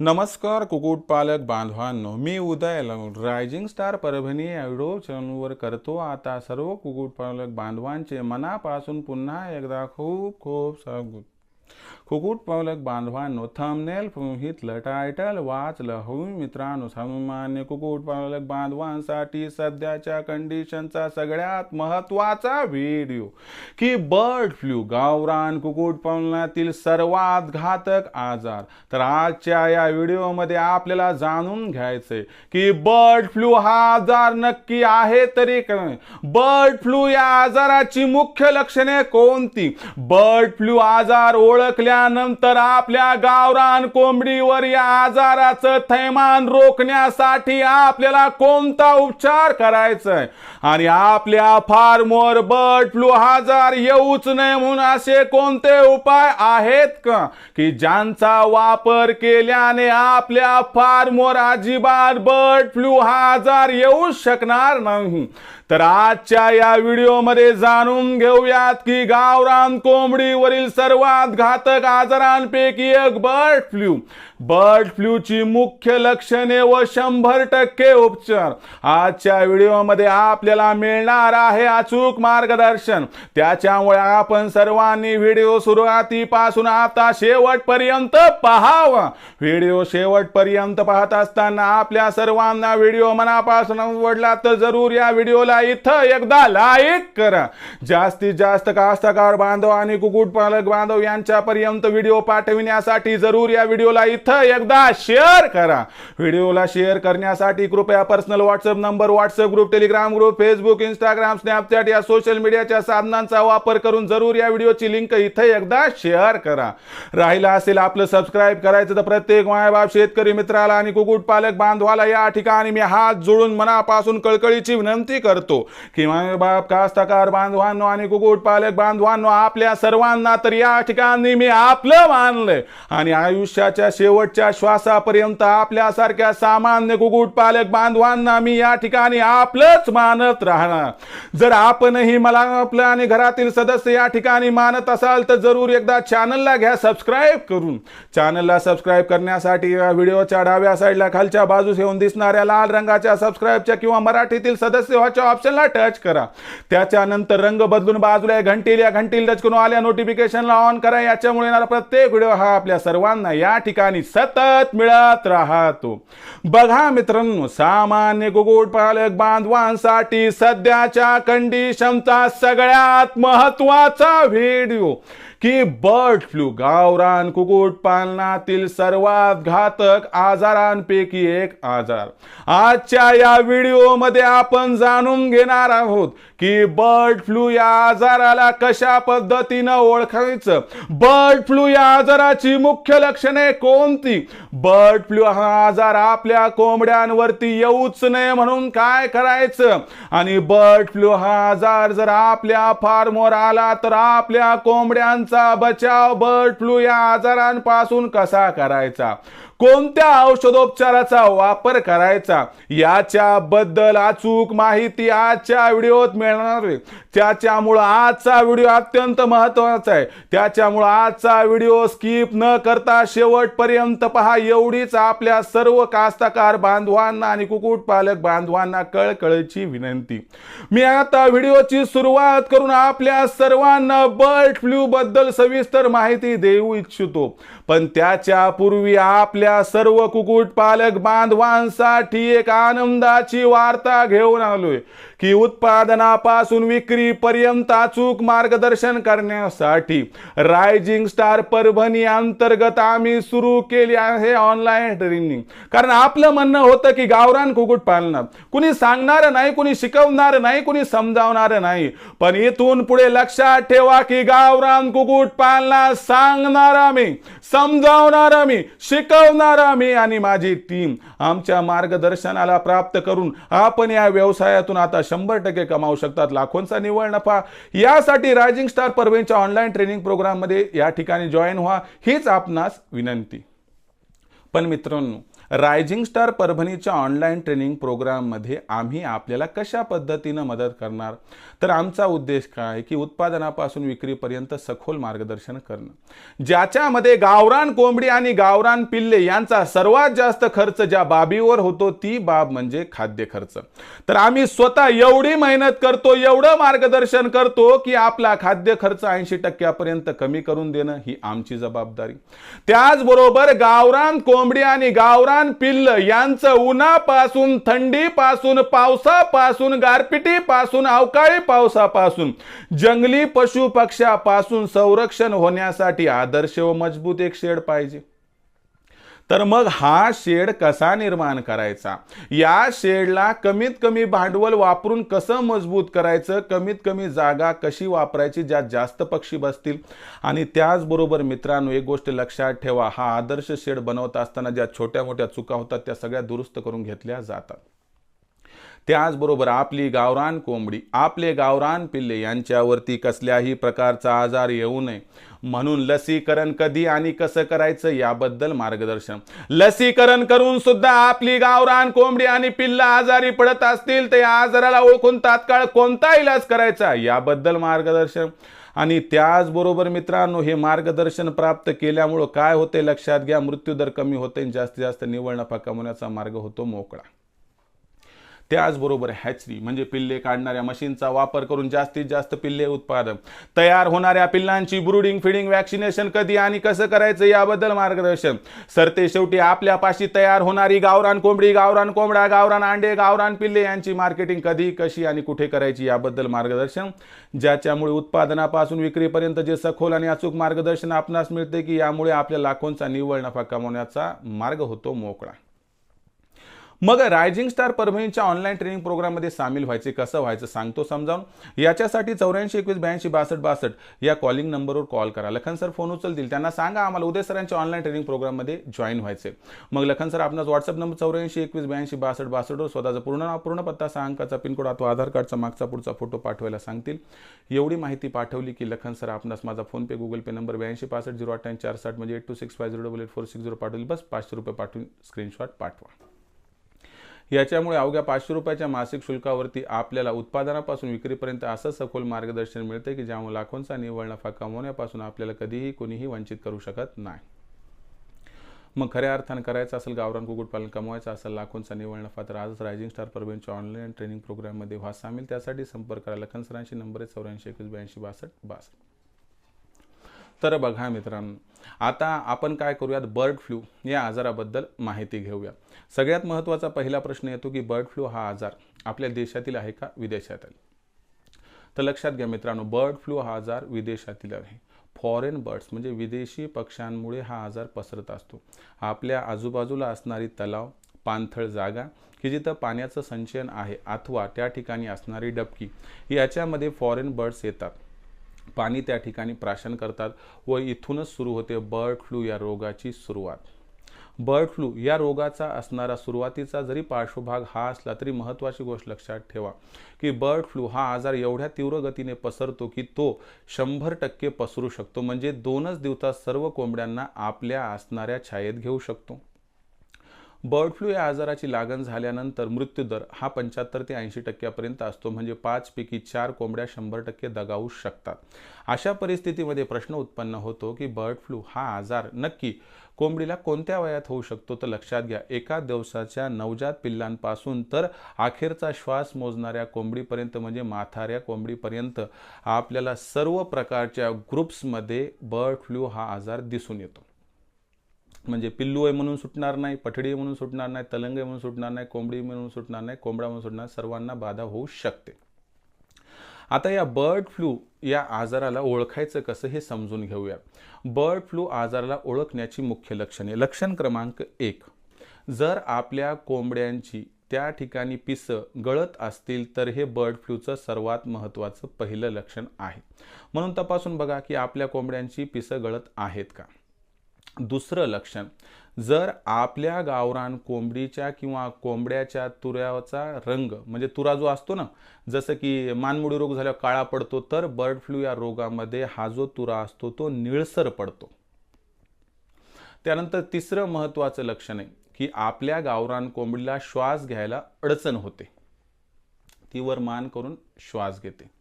नमस्कार कुक्कुटपालक बांधवांनो. मी उदय रायझिंग स्टार परभणी या व्हिडिओ चॅनलवर करतो आता सर्व कुक्कुटपालक बांधवांचे मनापासून पुन्हा एकदा खूप खूप स्वागत. कुक्कुटपालक बांधवांनो थंबनेल हितलं टायटल वाचलं हो मित्रांनो सामान्य कुक्कुटपालक बांधवांसाठी सध्याच्या कंडिशनचा सगळ्यात महत्त्वाचा व्हिडिओ की बर्ड फ्लू गावरान कुक्कुटपालनातील सर्वात घातक आजार. तर आजच्या या व्हिडिओमध्ये आपल्याला जाणून घ्यायचंय की बर्ड फ्लू हा आजार नक्की आहे तरी बर्ड फ्लू या आजाराची मुख्य लक्षणे कोणती? बर्ड फ्लू आजार ओळखल्या ओळखल्यानंतर आपल्या गावरान कोंबडीवर या आजाराचं थैमान रोखण्यासाठी आपल्याला कोणता उपचार करायचा आणि आपल्या फार्मवर बर्ड फ्लू आजार येऊच नये म्हणून असे कोणते उपाय आहेत का? की ज्यांचा वापर केल्याने आपल्या फार्मवर अजिबात बर्ड फ्लू हा आजार येऊ शकणार नाही? तर आजच्या या व्हिडिओमध्ये जाणून घेऊयात की गावरान कोंबडीवरील सर्वात घातक आजारांपैकी एक बर्ड फ्लू. बर्ड फ्लूची मुख्य लक्षणे व शंभर टक्के उपचार. आजच्या व्हिडिओमध्ये आपल्याला मिळणार आहे अचूक मार्गदर्शन. त्याच्यामुळे आपण सर्वांनी व्हिडिओ सुरुवातीपासून आता शेवटपर्यंत पहावा. व्हिडिओ शेवटपर्यंत पाहत असताना आपल्या सर्वांना व्हिडिओ मनापासून आवडला तर जरूर या व्हिडिओला इथं एकदा लाईक करा. जास्तीत जास्त कास्तकार बांधव आणि कुक्कुटपालक बांधव यांच्यापर्यंत व्हिडिओ पाठविण्यासाठी जरूर या व्हिडिओला इथं एकदा शेअर करा. व्हिडिओला शेअर करण्यासाठी कृपया personal WhatsApp number WhatsApp group Telegram group Facebook Instagram Snapchat या सोशल मीडियाच्या साधनांचा वापर करून जरूर या व्हिडिओची लिंक इथं एकदा शेअर करा. राहिला असेल आपलं सबस्क्राईब करायचं तर प्रत्येक मायबाप शेतकरी मित्राला आणि कुक्कुटपालक बांधवाला या ठिकाणी मी हात जोडून मनापासून कळकळीची विनंती करतो की मायबाप कास्तकार बांधवांनो आणि कुक्कुटपालक बांधवांनो आपल्या सर्वांना तर या ठिकाणी मी आपलं मानलंय. आणि आयुष्याच्या शेवटच्या श्वासापर्यंत आपल्यासारख्या सामान्य कुक्कुटपालक बांधवांना मी या ठिकाणी आपलंच मानत राहणार. जर आपणही मला आपलं आणि घरातील सदस्य या ठिकाणी मानत असाल तर जरूर एकदा चॅनलला घ्या सबस्क्राईब करून. चॅनलला सबस्क्राईब करण्यासाठी या व्हिडिओच्या डाव्या साईडला खालच्या बाजूस येऊन दिसणाऱ्या लाल रंगाच्या सबस्क्राईबच्या किंवा मराठीतील सदस्य व्हायच्या ऑप्शनला टच करा. त्याच्यानंतर रंग बदलून बाजूला घंटील या घंटील टच करून आल्या नोटिफिकेशनला ऑन करा. याच्यामुळे येणारा प्रत्येक व्हिडिओ हा आपल्या सर्वांना या ठिकाणी सतत मिळत राहतो. बघा मित्रांनो सामान्य पालक बांधवांसाठी सध्याच्या कंडिशनचा सगळ्यात महत्त्वाचा व्हिडिओ की बर्ड फ्लू गावरान कुक्कुटपालनातील सर्वात घातक आजारांपैकी एक आजार. आजच्या या व्हिडिओमध्ये आपण जाणून घेणार आहोत की बर्ड फ्लू या आजाराला कशा पद्धतीनं ओळखायचं? बर्ड फ्लू या आजाराची मुख्य लक्षणे कोणती? बर्ड फ्लू हा आजार आपल्या कोंबड्यांवरती येऊच नये म्हणून काय करायचं? आणि बर्ड फ्लू हा आजार जर आपल्या फार्मवर आला तर आपल्या कोंबड्यांचा बचाव बर्ड फ्लू या आजारांपासून कसा करायचा? कोणत्या औषधोपचाराचा वापर करायचा? याच्याबद्दल अचूक माहिती आजच्या व्हिडिओत मिळणार त्याच्यामुळं आजचा व्हिडिओ अत्यंत महत्त्वाचा आहे. त्याच्यामुळं आजचा व्हिडिओ स्किप न करता शेवटपर्यंत पहा. एवढीच आपल्या सर्व कास्तकार बांधवांना आणि कुक्कुटपालक बांधवांना कळकळीची विनंती. मी आता व्हिडिओची सुरुवात करून आपल्या सर्वांना बर्ड फ्लू बद्दल सविस्तर माहिती देऊ इच्छितो. पण त्याच्या पूर्वी आपल्या सर्व कुक्कुटपालक बांधवांसाठी एक आनंदाची वार्ता घेऊन आलोय की उत्पादनापासून विक्री पर्यंत अचूक मार्गदर्शन करण्यासाठी रायझिंग स्टार परभणी अंतर्गत आम्ही सुरू केली आहे ऑनलाईन ट्रेनिंग कारण आपलं म्हणणं होतं की गावरान कुक्कुट पालनात कुणी सांगणार नाही कुणी शिकवणार नाही कुणी समजावणार नाही. पण इथून पुढे लक्षात ठेवा की गावरान कुक्कुट पालना सांगणार आम्ही समजावणार आम्ही शिकवणार आम्ही आणि माझी टीम आमच्या मार्गदर्शनाला प्राप्त करून आपण या व्यवसायातून आता शंभर टक्के कमावू शकतात. लाखोंचा निव्वळ नफा. यासाठी रायझिंग स्टार परवेंच्या ऑनलाईन ट्रेनिंग प्रोग्राममध्ये या ठिकाणी जॉईन व्हा. हीच आपणास विनंती. पण मित्रांनो रायझिंग स्टार परभणीच्या ऑनलाईन ट्रेनिंग प्रोग्राममध्ये आम्ही आपल्याला कशा पद्धतीनं मदत करणार? तर आमचा उद्देश काय? आहे की उत्पादनापासून विक्रीपर्यंत सखोल मार्गदर्शन करणं. ज्याच्यामध्ये गावरान कोंबडी आणि गावरान पिल्ले यांचा सर्वात जास्त खर्च ज्या बाबीवर होतो ती बाब म्हणजे खाद्य खर्च. तर आम्ही स्वतः एवढी मेहनत करतो एवढं मार्गदर्शन करतो की आपला खाद्य खर्च ऐंशी टक्क्यापर्यंत कमी करून देणं ही आमची जबाबदारी. त्याचबरोबर गावरान कोंबडी आणि गावरान पिल्ल यांचं उन्हापासून थंडीपासून पावसापासून गारपिटीपासून अवकाळी पावसापासून जंगली पशु पक्ष्यापासून संरक्षण होण्यासाठी आदर्श व मजबूत एक शेड पाहिजे. तर मग हा शेड कसा निर्माण करायचा? या शेडला कमीत कमी भांडवल वापरून कसं मजबूत करायचं? कमीत कमी जागा कशी वापरायची? ज्यात जास्त पक्षी बसतील? आणि त्याचबरोबर मित्रांनो एक गोष्ट लक्षात ठेवा हा आदर्श शेड बनवत असताना ज्या छोट्या मोठ्या चुका होतात त्या सगळ्या दुरुस्त करून घेतल्या जातात. त्याचबरोबर आपली गावरान कोंबडी आपले गावरान पिल्ले यांच्यावरती कसल्याही प्रकारचा आजार येऊ नये. म्हणून लसीकरण कधी आणि कसं करायचं याबद्दल मार्गदर्शन. लसीकरण करून सुद्धा आपली गावरान कोंबडी आणि पिल्ल आजारी पडत असतील तर या आजाराला ओळखून तात्काळ कोणता इलाज करायचा याबद्दल मार्गदर्शन. आणि त्याचबरोबर मित्रांनो हे मार्गदर्शन प्राप्त केल्यामुळं काय होते लक्षात घ्या. मृत्यूदर कमी होते जास्तीत जास्त निवळ नफा कमवण्याचा मार्ग होतो मोकळा. त्याचबरोबर हॅचरी म्हणजे पिल्ले काढणाऱ्या मशीनचा वापर करून जास्तीत जास्त पिल्ले उत्पादन. तयार होणाऱ्या पिल्लांची ब्रुडिंग फिडिंग वॅक्सिनेशन कधी आणि कसं करायचं याबद्दल मार्गदर्शन. सरते शेवटी आपल्यापाशी तयार होणारी गावरान कोंबडी गावरान कोंबडा गावरान अंडे गावरान पिल्ले यांची मार्केटिंग कधी कशी आणि कुठे करायची याबद्दल मार्गदर्शन. ज्याच्यामुळे उत्पादनापासून विक्रीपर्यंत जे सखोल आणि अचूक मार्गदर्शन आपणास मिळते की यामुळे आपल्या लाखोंचा निव्वळ नफा कमवण्याचा मार्ग होतो मोकळा. मग रायझिंग स्टार परभणीच्या ऑनलाईन ट्रेनिंग प्रोग्राममध्ये सामील व्हायचे कसं व्हायचं सांगतो समजावून. याच्यासाठी चौऱ्याऐंशी एकवीस ब्याऐंशी बासष्ट बासष्ट या कॉलिंग नंबरवर कॉल करा. लखन सर फोन उचलतील. त्यांना सांगा आम्हाला उदय सरांच्या ऑनलाईन ट्रेनिंग प्रोग्राममध्ये जॉईन व्हायचे मग लखन सर आपणास व्हॉट्सअप नंबर चौऱ्याऐंशी एकवीस ब्याऐंशी बासष्ट बासष्टवर स्वतःचा पूर्ण नाव पूर्ण पत्ता सहा अंकाचा पिनकोड अथवा आधार कार्डचा मागचा पुढचा फोटो पाठवायला सांगतील. एवढी माहिती पाठवली की लखन सर आपणास माझा फोनपे गुगल पे नंबर ब्याऐंशी पासष्ट झिरो अठ्ठ्याऐंशी चार साठ म्हणजे eight two six five zero double eight four six zero पाठवली. बस पाचशे रुपये पाठवून स्क्रीनशॉट पाठवा. याच्यामुळे अवघ्या पाचशे रुपयाच्या मासिक शुल्कावरती आपल्याला उत्पादनापासून विक्रीपर्यंत असं सखोल मार्गदर्शन मिळते की ज्यामुळे लाखोंचा निव्वळ नफा कमवण्यापासून आपल्याला कधीही कोणीही वंचित करू शकत नाही. मग खऱ्या अर्थानं करायचं असेल गावरान कुक्कुटपालन कमवायचं असेल लाखोंचा निव्वळ नफा तर आजच रायझिंग स्टार परभणीच्या ऑनलाईन ट्रेनिंग प्रोग्राममध्ये व्हा सामील. त्यासाठी संपर्क करा. लखन सरांशी नंबर आहे चौऱ्याऐंशी एकवीस ब्याऐंशी बासष्ट बासष्ट. तर बघा मित्रांनो आता आपण काय करूयात? बर्ड फ्लू या आजाराबद्दल माहिती घेऊया सगळ्यात महत्त्वाचा पहिला प्रश्न येतो की बर्ड फ्लू हा आजार आपल्या देशातील आहे का? विदेशातील तर लक्षात घ्या मित्रांनो बर्ड फ्लू हा आजार विदेशातील आहे. फॉरेन बर्ड्स म्हणजे विदेशी पक्ष्यांमुळे हा आजार पसरत असतो. आपल्या आजूबाजूला असणारी तलाव पाणथळ जागा की जिथं पाण्याचं संचयन आहे अथवा त्या ठिकाणी असणारी डबकी याच्यामध्ये फॉरेन बर्ड्स येतात. पाणी त्या ठिकाणी प्राशन करतात व इथूनच सुरू होते बर्ड फ्लू या रोगाची सुरुवात. बर्ड फ्लू या रोगाचा असणारा सुरुवातीचा जरी पार्श्वभाग हा असला तरी महत्त्वाची गोष्ट लक्षात ठेवा की बर्ड फ्लू हा आजार एवढ्या तीव्र गतीने पसरतो की तो शंभर टक्के पसरू शकतो. म्हणजे दोनच दिवसात सर्व कोंबड्यांना आपल्या असणाऱ्या छायेत घेऊ शकतो. बर्ड फ्लू या आजाराची लागण झाल्यानंतर मृत्यूदर हा पंच्याहत्तर ते ऐंशी टक्क्यापर्यंत असतो म्हणजे पाच पैकी चार कोंबड्या शंभर टक्के दगावू शकतात. अशा परिस्थितीमध्ये प्रश्न उत्पन्न होतो की बर्ड फ्लू हा आजार नक्की कोंबडीला कोणत्या वयात होऊ शकतो तर लक्षात घ्या एका दिवसाच्या नवजात पिल्लांपासून तर अखेरचा श्वास मोजणाऱ्या कोंबडीपर्यंत म्हणजे माथाऱ्या कोंबडीपर्यंत आपल्याला सर्व प्रकारच्या ग्रुप्समध्ये बर्ड फ्लू हा आजार दिसून येतो. म्हणजे पिल्लू आहे म्हणून सुटणार नाही पठडी म्हणून सुटणार नाही तलंग आहे म्हणून सुटणार नाही कोंबडी म्हणून सुटणार नाही कोंबडा म्हणून सुटणार सर्वांना बाधा होऊ शकते. आता या बर्ड फ्लू या आजाराला ओळखायचं कसं हे समजून घेऊया. बर्ड फ्लू आजाराला ओळखण्याची मुख्य लक्षणे. लक्षण क्रमांक एक जर आपल्या कोंबड्यांची त्या ठिकाणी पिसं गळत असतील तर हे बर्ड फ्लूचं सर्वात महत्त्वाचं पहिलं लक्षण आहे. म्हणून तपासून बघा की आपल्या कोंबड्यांची पिसं गळत आहेत का? दुसरं लक्षण जर आपल्या गावरान कोंबडीच्या किंवा कोंबड्याच्या तुऱ्याचा रंग म्हणजे तुरा जो असतो ना जसं की मानमुडी रोग झाल्यावर काळा पडतो तर बर्ड फ्लू या रोगामध्ये हा जो तुरा असतो तो निळसर पडतो. त्यानंतर तिसरं महत्त्वाचं लक्षण आहे की आपल्या गावरान कोंबडीला श्वास घ्यायला अडचण होते. ती वर मान करून श्वास घेते.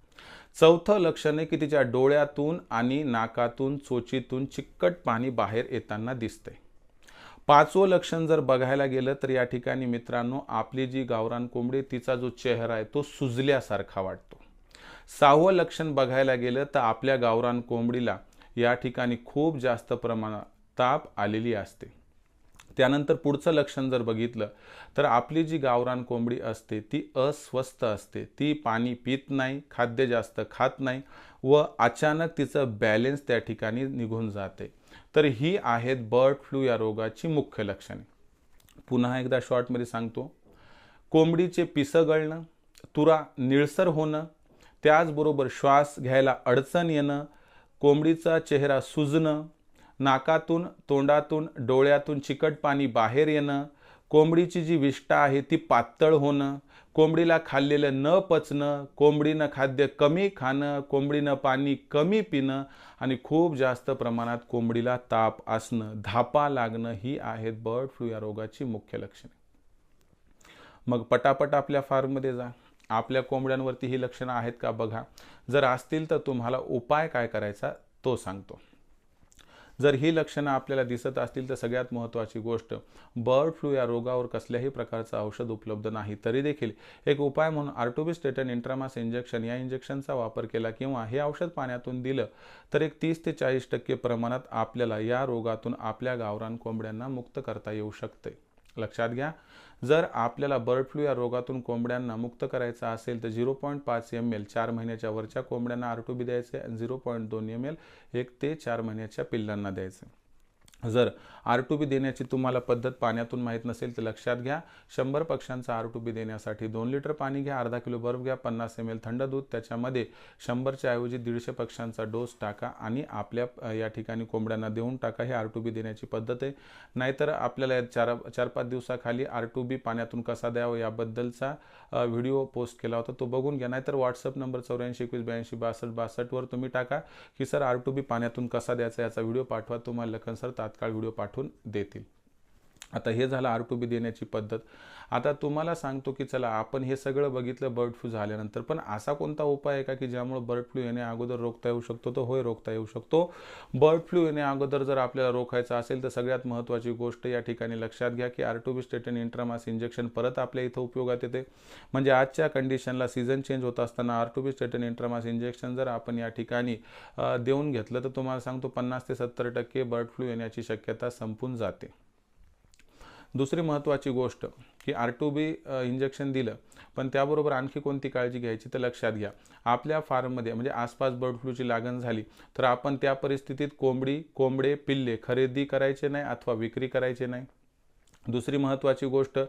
चौथं लक्षण आहे की तिच्या डोळ्यातून आणि नाकातून चोचीतून चिकट पाणी बाहेर येताना दिसते. पाचवं लक्षण जर बघायला गेलं तर या ठिकाणी मित्रांनो आपली जी गावरान कोंबडी तिचा जो चेहरा आहे तो सुजल्यासारखा वाटतो. सहावं लक्षण बघायला गेलं तर आपल्या गावरान कोंबडीला या ठिकाणी खूप जास्त प्रमाणात ताप आलेली असते. त्यानंतर पुढचं लक्षण जर बघितलं तर आपली जी गावरान कोंबडी असते ती अस्वस्थ असते. ती पाणी पित नाही खाद्य जास्त खात नाही व अचानक तिचं बॅलेन्स त्या ठिकाणी निघून जाते. तर ही आहेत बर्ड फ्लू या रोगाची मुख्य लक्षणे. पुन्हा एकदा शॉर्टमध्ये सांगतो. कोंबडीचे पिसं गळणं तुरा निळसर होणं त्याचबरोबर श्वास घ्यायला अडचण येणं कोंबडीचा चेहरा सुजणं नाकातून तोंडातून डोळ्यातून चिकट पाणी बाहेर येणं कोंबडीची जी विष्ठा आहे ती पातळ होणं कोंबडीला खाल्लेलं न पचणं कोंबडीनं खाद्य कमी खाणं कोंबडीनं पाणी कमी पिणं आणि खूप जास्त प्रमाणात कोंबडीला ताप असणं धापा लागणं ही आहेत बर्ड फ्लू या रोगाची मुख्य लक्षणे. मग पटापट आपल्या फार्ममध्ये जा. आपल्या कोंबड्यांवरती ही लक्षणं आहेत का बघा. जर असतील तर तुम्हाला उपाय काय करायचा तो सांगतो. जर ही लक्षणं आपल्याला दिसत असतील तर सगळ्यात महत्त्वाची गोष्ट बर्ड फ्लू या रोगावर कसल्याही प्रकारचं औषध उपलब्ध नाही. तरी देखील एक उपाय म्हणून आर्टोबिस्टेटन इंट्रामास इंजेक्शन या इंजेक्शनचा वापर केला किंवा हे औषध पाण्यातून दिलं तर एक तीस ते चाळीस टक्के प्रमाणात आपल्याला या रोगातून आपल्या गावरान कोंबड्यांना मुक्त करता येऊ शकते. लक्षात घ्या जर आपल्याला बर्ड फ्लू या रोगातून कोंबड्यांना मुक्त करायचा असेल तर झिरो पॉईंट पाच एम एल चार महिन्याच्या वरच्या कोंबड्यांना आर टू बी द्यायचे झिरो पॉईंट दोन एम एल एक ते चार महिन्याच्या पिल्लांना द्यायचे. जर आर टू बी देण्याची तुम्हाला पद्धत पाण्यातून माहीत नसेल तर लक्षात घ्या. शंभर पक्ष्यांचा आर टू बी देण्यासाठी दोन लिटर पाणी घ्या अर्धा किलो बर्फ घ्या पन्नास एम एल थंड दूध. त्याच्यामध्ये शंभरच्या ऐवजी दीडशे पक्ष्यांचा डोस टाका आणि आपल्या या ठिकाणी कोंबड्यांना देऊन टाका. हे आर टू बी देण्याची पद्धत आहे. नाहीतर आपल्याला चार चार पाच दिवसाखाली आर टू बी पाण्यातून कसा द्यावा याबद्दलचा व्हिडिओ पोस्ट केला होता. तो बघून घ्या. नाहीतर व्हॉट्सअप नंबर चौऱ्याऐंशी एकवीस ब्याऐंशी बासष्ट बासष्टवर तुम्ही टाका की सर आर टू बी पाण्यातून कसा द्यायचा याचा व्हिडिओ पाठवा. तुम्हाला लखन सर तात्काळ व्हिडिओ पाठवून देतील. आता हे झालं आर टू बी देण्याची पद्धत. आता तुम्हाला सांगतो की चला आपण हे सगळं बघितलं बर्ड फ्लू झाल्यानंतर. पण असा कोणता उपाय आहे का की ज्यामुळे बर्ड फ्लू येणे अगोदर रोखता येऊ शकतो? तर होय रोखता येऊ शकतो. बर्ड फ्लू येणे अगोदर जर आपल्याला रोखायचं असेल तर सगळ्यात महत्त्वाची गोष्ट या ठिकाणी लक्षात घ्या की आर टू बी स्टेटन इंट्रामास इंजेक्शन परत आपल्या इथं उपयोगात येते. म्हणजे आजच्या कंडिशनला सीझन चेंज होत असताना आर टू बी स्टेटन इंट्रामास इंजेक्शन जर आपण या ठिकाणी देऊन घेतलं तर तुम्हाला सांगतो पन्नास ते सत्तर टक्के बर्ड फ्लू येण्याची शक्यता संपून जाते. दुसरी महत्त्वाची गोष्ट की आर टू बी इंजेक्शन दिलं पण त्याबरोबर आणखी कोणती काळजी घ्यायची तर लक्षात घ्या. आपल्या फार्ममध्ये म्हणजे आसपास बर्ड फ्लूची लागण झाली तर आपण त्या परिस्थितीत कोंबडी कोंबडे पिल्ले खरेदी करायचे नाही अथवा विक्री करायचे नाही? दुसरी महत्त्वाची गोष्ट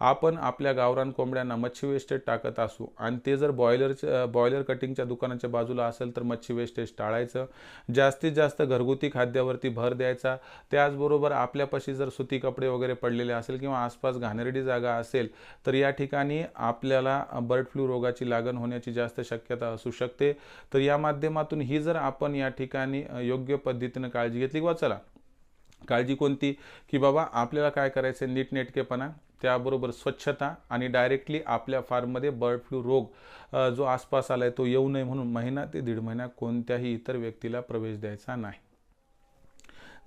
आपण आपल्या गावरान कोंबड्यांना मच्छी वेस्टेज टाकत असू आणि ते जर बॉयलरच्या बॉयलर कटिंगच्या दुकानाच्या बाजूला असेल तर मच्छी वेस्टेज टाळायचं. जास्तीत जास्त घरगुती खाद्यावरती भर द्यायचा. त्याचबरोबर आपल्यापाशी जर सुती कपडे वगैरे पडलेले असेल किंवा आसपास घाणेरडी जागा असेल तर या ठिकाणी आपल्याला बर्ड फ्लू रोगाची लागण होण्याची जास्त शक्यता असू शकते. तर या माध्यमातून ही जर आपण या ठिकाणी योग्य पद्धतीनं काळजी घेतली किंवा चला काळजी कोणती? की बाबा आपल्याला काय करायचं आहे नीटनेटकेपणा त्याबरोबर स्वच्छता आणि डायरेक्टली आपल्या फार्ममध्ये बर्ड फ्लू रोग जो आसपास आला आहे तो येऊ नये म्हणून महिना ते दीड महिना कोणत्याही इतर व्यक्तीला प्रवेश द्यायचा नाही.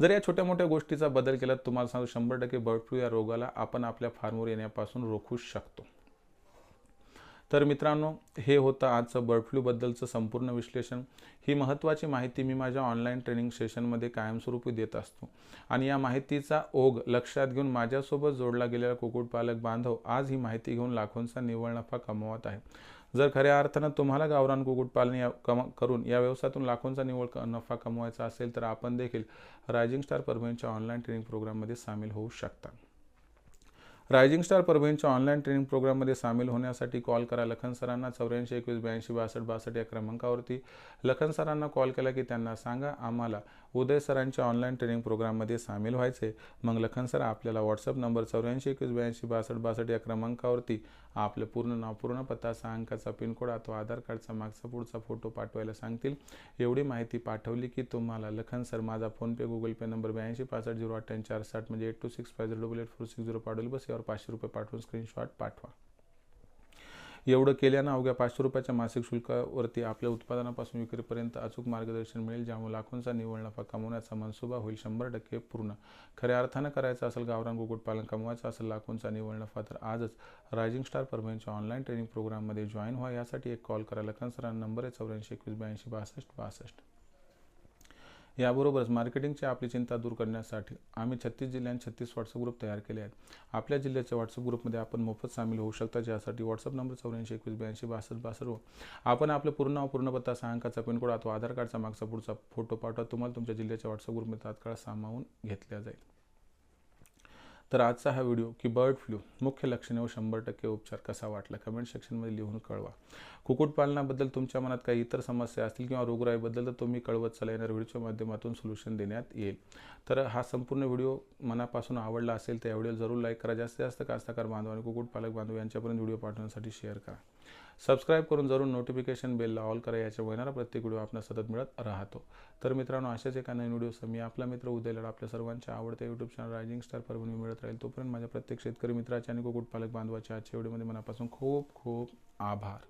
जर या छोट्या मोठ्या गोष्टीचा बदल केला तुम्हाला सांगतो शंभर टक्के बर्ड फ्लू या रोगाला आपण आपल्या फार्मवर येण्यापासून रोखू शकतो. तर मित्रांनो हे होतं आजचं बर्ड फ्लूबद्दलचं संपूर्ण विश्लेषण. ही महत्त्वाची माहिती मी माझ्या ऑनलाईन ट्रेनिंग सेशनमध्ये कायमस्वरूपी देत असतो. आणि या माहितीचा ओघ लक्षात घेऊन माझ्यासोबत जोडला गेलेला कुक्कुटपालक बांधव आज ही माहिती घेऊन लाखोंचा निव्वळ नफा कमवत आहे. जर खऱ्या अर्थानं तुम्हाला गावरान कुक्कुटपालन या कम करून या व्यवसायातून लाखोंचा निवड नफा कमवायचा असेल तर आपण देखील रायझिंग स्टार परभणीच्या ऑनलाईन ट्रेनिंग प्रोग्राममध्ये सामील होऊ शकता. रायझिंग स्टार परभणीच्या ऑनलाईन ट्रेनिंग प्रोग्राममध्ये सामील होण्यासाठी कॉल करा लखन सरांना चौऱ्याऐंशी एकवीस ब्याऐंशी बासष्ट बासष्ट या क्रमांकावरती. लखन सरांना कॉल केला की त्यांना सांगा आम्हाला उदय सरांच्या ऑनलाईन ट्रेनिंग प्रोग्राममध्ये सामील व्हायचे. मग लखन सर आपल्याला व्हॉट्सअप नंबर चौऱ्याऐंशी एकवीस ब्याऐंशी बासष्ट बासष्ट या क्रमांकावरती आपलं पूर्ण नाव पूर्ण पत्ता सहा अंकाचा पिनकोड अथवा आधार कार्डचा मागचा पुढचा फोटो पाठवायला सांगतील. एवढी माहिती पाठवली की तुम्हाला लखन सर माझा फोनपे गुगल पे नंबर ब्याऐंशी पासष्ट झिरो अठ्ठ्याऐंशी चार साठ म्हणजे eight two six five zero double eight four six zero पाठवली बस यावर पाचशे रुपये पाठवून स्क्रीनशॉट पाठवा. एवढं केल्यानं अवघ्या पाचशे रुपयाच्या मासिक शुल्कावरती आपल्या उत्पादनापासून विक्रीपर्यंत अचूक मार्गदर्शन मिळेल ज्यामुळे लाखोंचा निव्वळ नफा कमवण्याचा मनसुबा होईल. शंभर टक्के पूर्ण. खऱ्या अर्थानं करायचं असेल गावरान कुक्कुटपालन कमवायचं असेल लाखोंचा निव्वळ नफा तर आजच रायझिंग स्टार परभणीच्या ऑनलाईन ट्रेनिंग प्रोग्राममध्ये जॉईन व्हा. यासाठी एक कॉल करा. लखन सरांना नंबर आहे चौऱ्याऐंशी एकवीस ब्याऐंशी बासष्ट बासष्ट. याबरोबरच मार्केटिंगची आपली चिंता दूर करण्यासाठी आम्ही छत्तीस जिल्ह्यांत छत्तीस व्हॉट्सअप ग्रुप तयार केले आहेत. आपल्या जिल्ह्याच्या व्हॉट्सअप ग्रुपमध्ये आपण मोफत सामील होऊ शकता ज्यासाठी व्हॉट्सअप नंबर चौऱ्याऐंशी एकवीस ब्याऐंशी बासष्ट बासष्ट आपण आपलं पूर्ण नाव पूर्ण पत्ता सहा अंकाचा पिनकोड अथवा आधार कार्डचा मागचा पुढचा फोटो पाठवा. तुम्हाला तुमच्या जिल्ह्याच्या व्हॉट्सअप ग्रुपमध्ये तात्काळ सामावून घेतल्या जाईल. तर आजचा हा व्हिडिओ की बर्ड फ्लू मुख्य लक्षणे व शंभर टक्के उपचार कसा वाटला? कमेंट सेक्शनमध्ये लिहून कळवा. कुक्कुटपालनाबद्दल तुमच्या मनात काही इतर समस्या असतील किंवा रोगराईबद्दल तर तुम्ही कळवत चला. येणार व्हिडिओच्या माध्यमातून सोल्युशन देण्यात येईल. तर हा संपूर्ण व्हिडिओ मनापासून आवडला असेल तर या व्हिडिओ जरूर लाईक करा. जास्तीत जास्त कास्तकार बांधव आणि कुक्कुटपालक बांधव यांच्यापर्यंत व्हिडिओ पाठवण्यासाठी शेअर करा. सबस्क्राईब करून जरूर नोटिफिकेशन बेलला ऑल करा याच्यामुळे येणारा प्रत्येक व्हिडिओ आपला सतत मिळत राहतो. तर मित्रांनो अशाच एका नवीन व्हिडिओ मी आपला मित्र उदयलड आपल्या सर्वांच्या आवडत्या YouTube channel rising star Parbhani मिळत राहील. तोपर्यंत माझ्या प्रत्येक शेतकरी मित्राच्या आणि कुक्कुटपालक बांधवाच्या आजच्या व्हिडिओमध्ये मनापासून खूप खूप आभार.